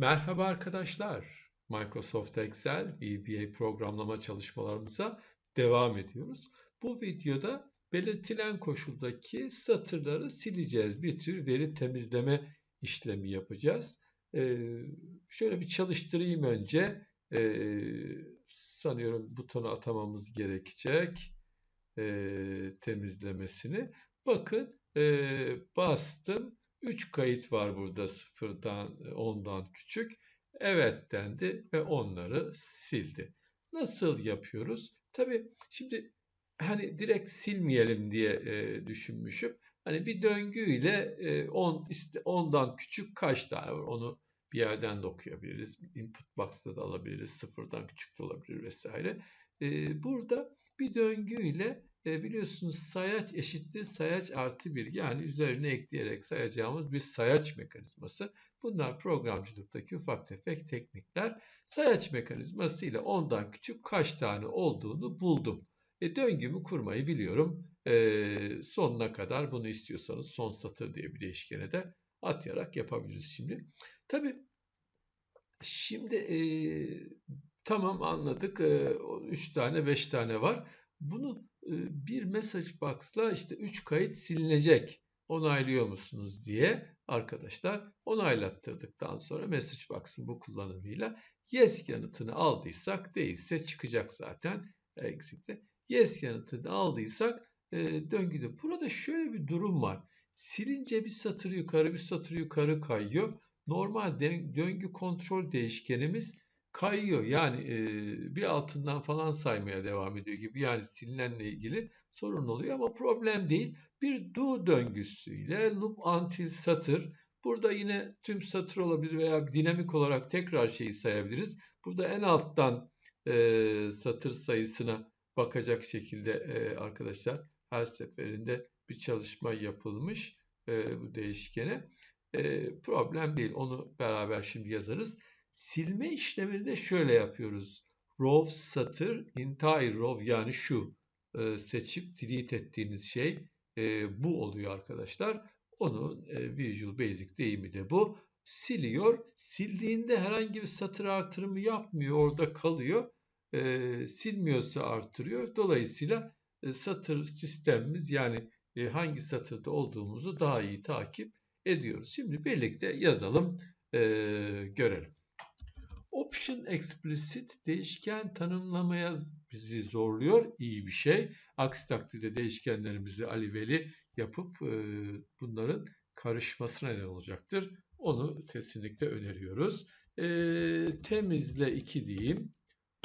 Merhaba arkadaşlar. Microsoft Excel VBA programlama çalışmalarımıza devam ediyoruz. Bu videoda belirtilen koşuldaki satırları sileceğiz. Bir tür veri temizleme işlemi yapacağız. Ee, şöyle bir çalıştırayım önce. Ee, sanıyorum butonu atamamız gerekecek. Ee, temizlemesini. Bakın e, bastım 3 kayıt var burada sıfırdan 10'dan küçük. Evet dendi ve onları sildi. Nasıl yapıyoruz? Tabii şimdi hani direkt silmeyelim diye e, düşünmüşüm. Hani bir döngüyle e, 10 işte 10'dan küçük kaç tane var onu bir yerden de okuyabiliriz. Input box'ta da alabiliriz. Sıfırdan küçük de olabilir vesaire. E, burada bir döngüyle e, biliyorsunuz sayaç eşittir sayaç artı 1 yani üzerine ekleyerek sayacağımız bir sayaç mekanizması. Bunlar programcılıktaki ufak tefek teknikler. Sayaç mekanizması ile ondan küçük kaç tane olduğunu buldum. E, döngümü kurmayı biliyorum. E, sonuna kadar bunu istiyorsanız son satır diye bir değişkene de atayarak yapabiliriz şimdi. Tabii şimdi e, tamam anladık. 3 e, tane 5 tane var. Bunu bir message box'la işte 3 kayıt silinecek onaylıyor musunuz diye arkadaşlar onaylattırdıktan sonra message box'ın bu kullanımıyla yes yanıtını aldıysak değilse çıkacak zaten exit'te. Yes yanıtını aldıysak e, döngüde. Burada şöyle bir durum var. Silince bir satır yukarı bir satır yukarı kayıyor. Normal döngü kontrol değişkenimiz kayıyor. Yani e, bir altından falan saymaya devam ediyor gibi. Yani silinenle ilgili sorun oluyor ama problem değil. Bir do döngüsüyle loop until satır. Burada yine tüm satır olabilir veya dinamik olarak tekrar şeyi sayabiliriz. Burada en alttan e, satır sayısına bakacak şekilde e, arkadaşlar her seferinde bir çalışma yapılmış e, bu değişkene. E, problem değil. Onu beraber şimdi yazarız. Silme işlemini de şöyle yapıyoruz. Row satır, entire row yani şu e, seçip delete ettiğiniz şey e, bu oluyor arkadaşlar. Onun e, Visual Basic deyimi de bu. Siliyor. Sildiğinde herhangi bir satır artırımı yapmıyor. Orada kalıyor. Silmiyorsa artırıyor. Dolayısıyla satır sistemimiz yani hangi satırda olduğumuzu daha iyi takip ediyoruz. Şimdi birlikte yazalım, görelim. Option explicit değişken tanımlamaya bizi zorluyor. İyi bir şey. Aksi takdirde değişkenlerimizi aliveli yapıp e, bunların karışmasına neden olacaktır. Onu kesinlikle öneriyoruz. E, temizle 2 diyeyim.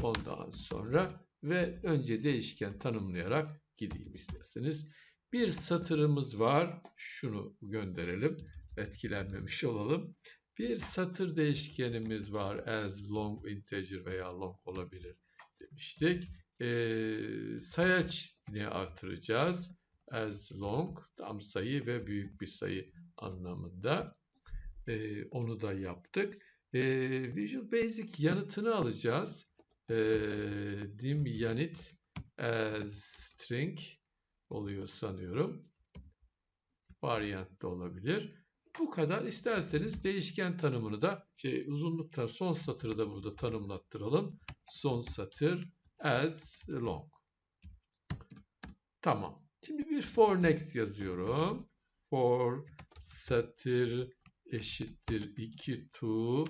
Ondan sonra ve önce değişken tanımlayarak gideyim isterseniz. Bir satırımız var. Şunu gönderelim. Etkilenmemiş olalım. Bir satır değişkenimiz var. As long integer veya long olabilir demiştik. Ee, sayaç yine artıracağız. As long tam sayı ve büyük bir sayı anlamında. Ee, onu da yaptık. Ee, Visual Basic yanıtını alacağız. Ee, dim yanıt as string oluyor sanıyorum. Variant da olabilir. Bu kadar. İsterseniz değişken tanımını da şey, uzunlukta son satırı da burada tanımlattıralım. Son satır as long. Tamam. Şimdi bir for next yazıyorum. For satır eşittir 2 to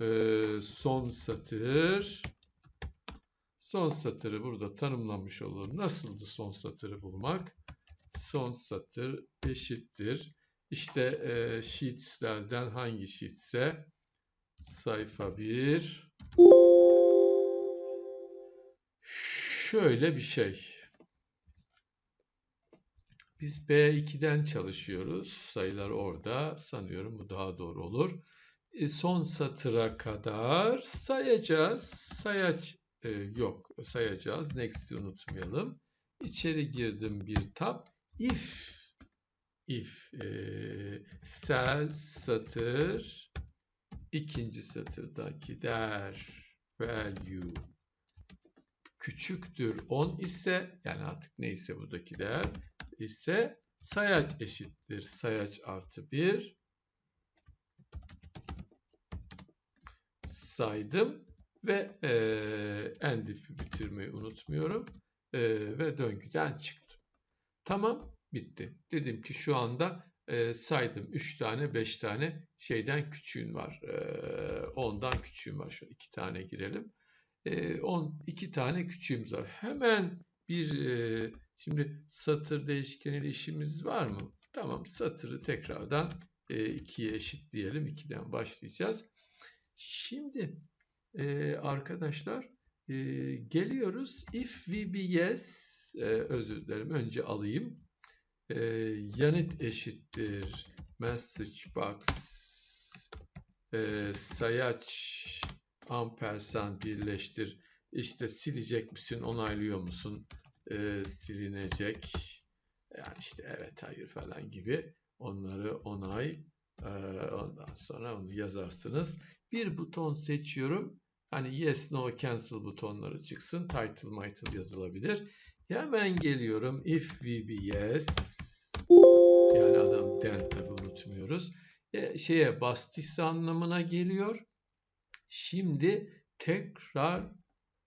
e, son satır. Son satırı burada tanımlamış olalım. Nasıldı son satırı bulmak? Son satır eşittir işte e, sheetslerden hangi sheetse sayfa 1 şöyle bir şey. Biz B2'den çalışıyoruz. Sayılar orada. Sanıyorum bu daha doğru olur. E, son satıra kadar sayacağız. Sayaç e, yok. Sayacağız. Next'i unutmayalım. İçeri girdim bir tab. If if e, sel satır ikinci satırdaki değer value küçüktür 10 ise yani artık neyse buradaki değer ise sayaç eşittir. Sayaç artı 1 saydım ve e, end if'i bitirmeyi unutmuyorum E, ve döngüden çıktım. Tamam bitti. Dedim ki şu anda e, saydım 3 tane 5 tane şeyden küçüğün var. E, ondan küçüğüm var. Şöyle 2 tane girelim. E, 10, 2 tane küçüğümüz var. Hemen bir e, şimdi satır değişkeniyle işimiz var mı? Tamam satırı tekrardan e, 2'ye eşitleyelim. 2'den başlayacağız. Şimdi e, arkadaşlar e, geliyoruz. If we be yes e, özür dilerim önce alayım. E, yanıt eşittir message box e, sayaç ampersand birleştir. İşte silecek misin, onaylıyor musun? E, silinecek. Yani işte evet, hayır falan gibi onları onay. E, ondan sonra onu yazarsınız. Bir buton seçiyorum. Hani yes, no, cancel butonları çıksın. Title, title yazılabilir. Hemen geliyorum. If we be yes. Yani adam den tabi unutmuyoruz. E, şeye bastıysa anlamına geliyor. Şimdi tekrar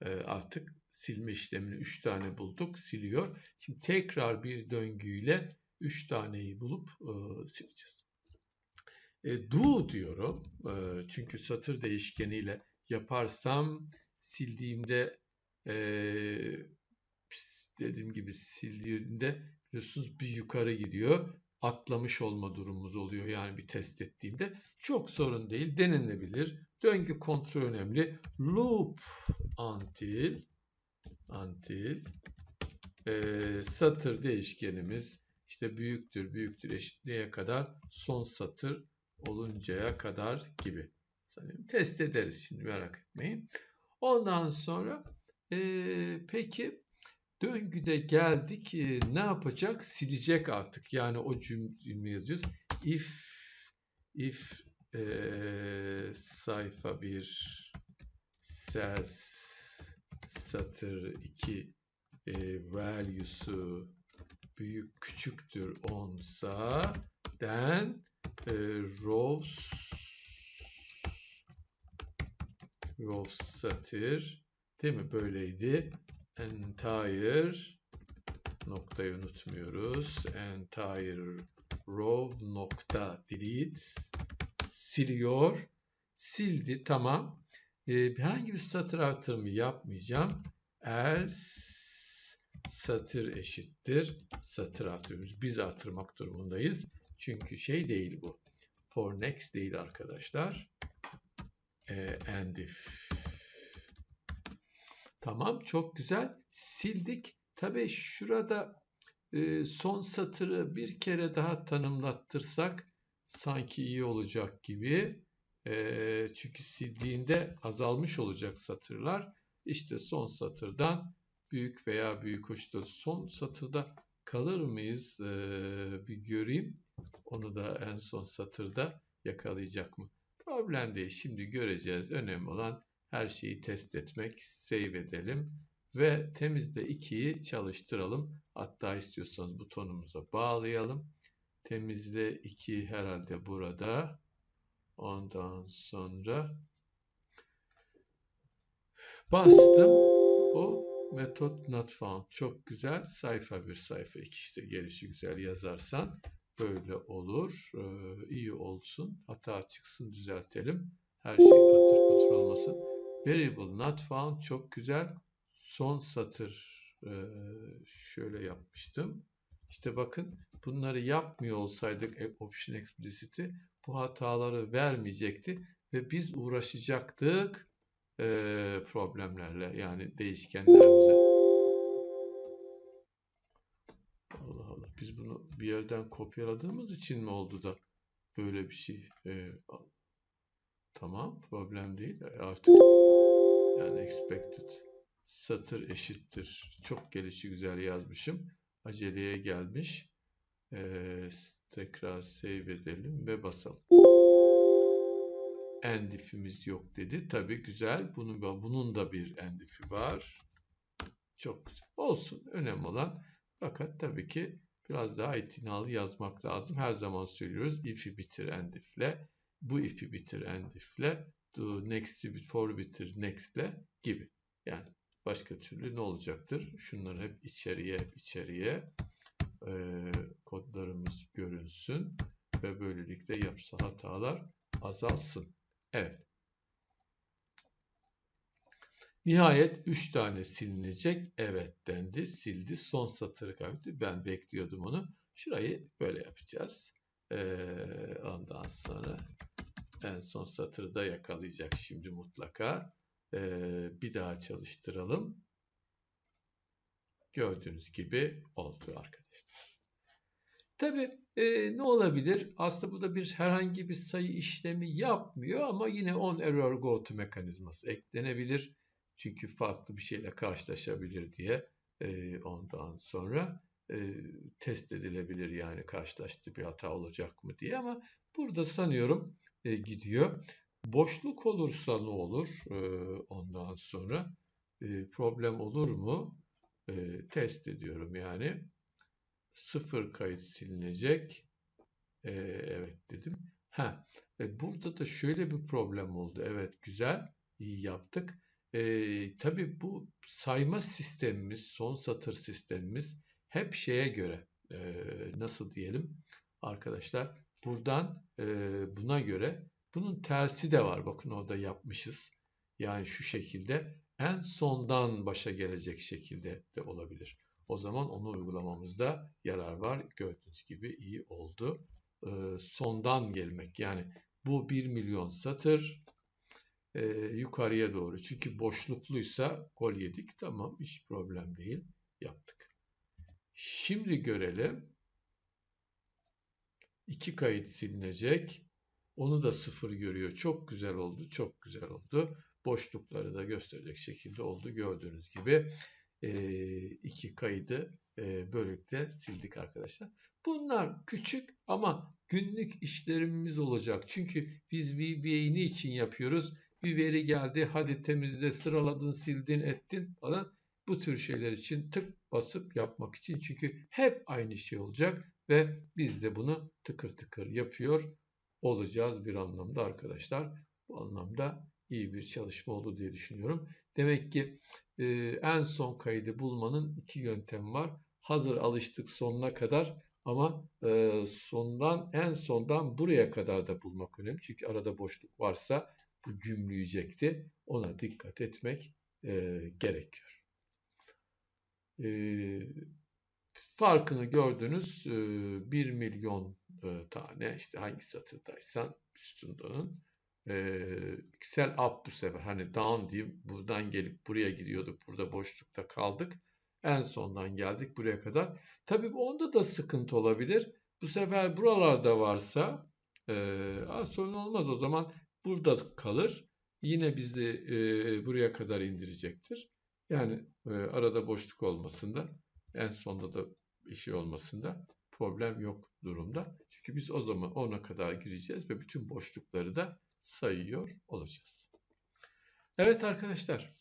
e, artık silme işlemini 3 tane bulduk. Siliyor. Şimdi tekrar bir döngüyle 3 taneyi bulup e, sileceğiz. E, do diyorum. E, çünkü satır değişkeniyle yaparsam sildiğimde e, dediğim gibi sildiğimde biliyorsunuz bir yukarı gidiyor. Atlamış olma durumumuz oluyor yani bir test ettiğimde. Çok sorun değil. Denilebilir. Döngü kontrol önemli. Loop until until e, satır değişkenimiz işte büyüktür büyüktür eşitliğe kadar son satır oluncaya kadar gibi. Sanırım test ederiz şimdi merak etmeyin. Ondan sonra e, peki döngüde geldik e, ne yapacak? Silecek artık yani o cümle yazıyoruz. If if e, sayfa 1 cells satır 2 e, value'su büyük küçüktür 10 sa then e, rows rows satır değil mi böyleydi entire noktayı unutmuyoruz. Entire row nokta delete siliyor. Sildi tamam. Ee, herhangi bir satır artırımı yapmayacağım. Else satır eşittir. Satır artırıyoruz biz artırmak durumundayız. Çünkü şey değil bu. For next değil arkadaşlar. E, and if tamam çok güzel. Sildik. Tabi şurada e, son satırı bir kere daha tanımlattırsak sanki iyi olacak gibi. E, çünkü sildiğinde azalmış olacak satırlar. İşte son satırdan büyük veya büyük hoşta son satırda kalır mıyız? Ee, bir göreyim. Onu da en son satırda yakalayacak mı? Problem değil. Şimdi göreceğiz. Önemli olan her şeyi test etmek save edelim ve temizle 2'yi çalıştıralım. Hatta istiyorsanız butonumuza bağlayalım. Temizle 2 herhalde burada. Ondan sonra bastım. O metot not found. Çok güzel. Sayfa bir sayfa iki işte gelişi güzel yazarsan böyle olur. Ee, iyi olsun. Hata çıksın düzeltelim. Her şey patır patır olmasın variable not found çok güzel son satır ee, şöyle yapmıştım işte bakın bunları yapmıyor olsaydık e, option explicit'i bu hataları vermeyecekti ve biz uğraşacaktık e, problemlerle yani değişkenlerimize. Allah Allah biz bunu bir yerden kopyaladığımız için mi oldu da böyle bir şey? E, tamam problem değil e, artık yani expected satır eşittir. Çok gelişi güzel yazmışım. Aceleye gelmiş. Ee, tekrar save edelim ve basalım endifimiz yok dedi. Tabi güzel. Bunun, bunun da bir endifi var. Çok güzel. Olsun. Önemli olan fakat tabii ki biraz daha itinalı yazmak lazım. Her zaman söylüyoruz. If'i bitir endifle. Bu if'i bitir endifle. do next'i before bitir next'le gibi. Yani başka türlü ne olacaktır? Şunları hep içeriye hep içeriye e, kodlarımız görünsün ve böylelikle yapısal hatalar azalsın. Evet. Nihayet 3 tane silinecek. Evet dendi. Sildi. Son satırı kaybetti. Ben bekliyordum onu. Şurayı böyle yapacağız. Ee, ondan sonra en son satırı da yakalayacak şimdi mutlaka. Ee, bir daha çalıştıralım. Gördüğünüz gibi oldu arkadaşlar. Tabi e, ne olabilir? Aslında bu da bir herhangi bir sayı işlemi yapmıyor ama yine on error go to mekanizması eklenebilir. Çünkü farklı bir şeyle karşılaşabilir diye e, ondan sonra e, test edilebilir yani karşılaştığı bir hata olacak mı diye ama burada sanıyorum e, gidiyor. Boşluk olursa ne olur e, ondan sonra e, problem olur mu e, test ediyorum yani sıfır kayıt silinecek e, evet dedim. Ha, e, burada da şöyle bir problem oldu evet güzel iyi yaptık. E, tabii bu sayma sistemimiz son satır sistemimiz hep şeye göre e, nasıl diyelim arkadaşlar buradan e, buna göre bunun tersi de var. Bakın orada yapmışız. Yani şu şekilde en sondan başa gelecek şekilde de olabilir. O zaman onu uygulamamızda yarar var. Gördüğünüz gibi iyi oldu. E, sondan gelmek yani bu 1 milyon satır e, yukarıya doğru. Çünkü boşlukluysa gol yedik. Tamam hiç problem değil. Yaptık. Şimdi görelim. İki kayıt silinecek. Onu da sıfır görüyor. Çok güzel oldu. Çok güzel oldu. Boşlukları da gösterecek şekilde oldu. Gördüğünüz gibi e, iki kaydı e, böylelikle sildik arkadaşlar. Bunlar küçük ama günlük işlerimiz olacak. Çünkü biz VBA'yı niçin yapıyoruz? Bir veri geldi. Hadi temizle, sıraladın, sildin, ettin falan. Bu tür şeyler için tık basıp yapmak için. Çünkü hep aynı şey olacak ve biz de bunu tıkır tıkır yapıyor olacağız bir anlamda arkadaşlar. Bu anlamda iyi bir çalışma oldu diye düşünüyorum. Demek ki e, en son kaydı bulmanın iki yöntemi var. Hazır alıştık sonuna kadar ama e, sondan en sondan buraya kadar da bulmak önemli. Çünkü arada boşluk varsa bu gümleyecekti. Ona dikkat etmek e, gerekiyor. E, farkını gördünüz. E, 1 milyon e, tane işte hangi satırdaysan üstündanın e, piksel up bu sefer hani down diyeyim buradan gelip buraya gidiyorduk burada boşlukta kaldık. En sondan geldik buraya kadar. Tabii onda da sıkıntı olabilir. Bu sefer buralarda varsa e, sorun olmaz o zaman burada kalır. Yine bizi e, buraya kadar indirecektir yani e, arada boşluk olmasında en sonda da bir şey olmasında problem yok durumda. Çünkü biz o zaman ona kadar gireceğiz ve bütün boşlukları da sayıyor olacağız. Evet arkadaşlar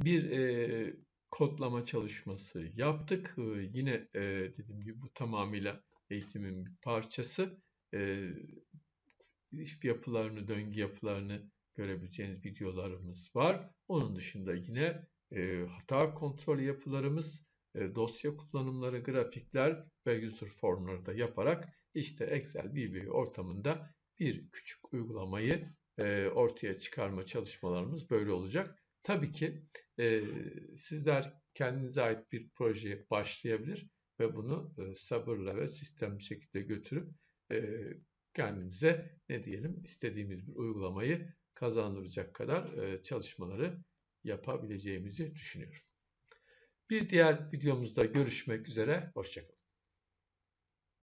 bir e, kodlama çalışması yaptık. E, yine e, dediğim gibi bu tamamıyla eğitimin bir parçası. E, yapılarını, döngü yapılarını görebileceğiniz videolarımız var. Onun dışında yine e, hata kontrol yapılarımız, e, dosya kullanımları, grafikler ve user formları da yaparak işte Excel BB ortamında bir küçük uygulamayı e, ortaya çıkarma çalışmalarımız böyle olacak. Tabii ki e, sizler kendinize ait bir projeye başlayabilir ve bunu sabırla ve sistemli şekilde götürüp kendimize ne diyelim istediğimiz bir uygulamayı kazandıracak kadar çalışmaları yapabileceğimizi düşünüyorum. Bir diğer videomuzda görüşmek üzere. Hoşçakalın.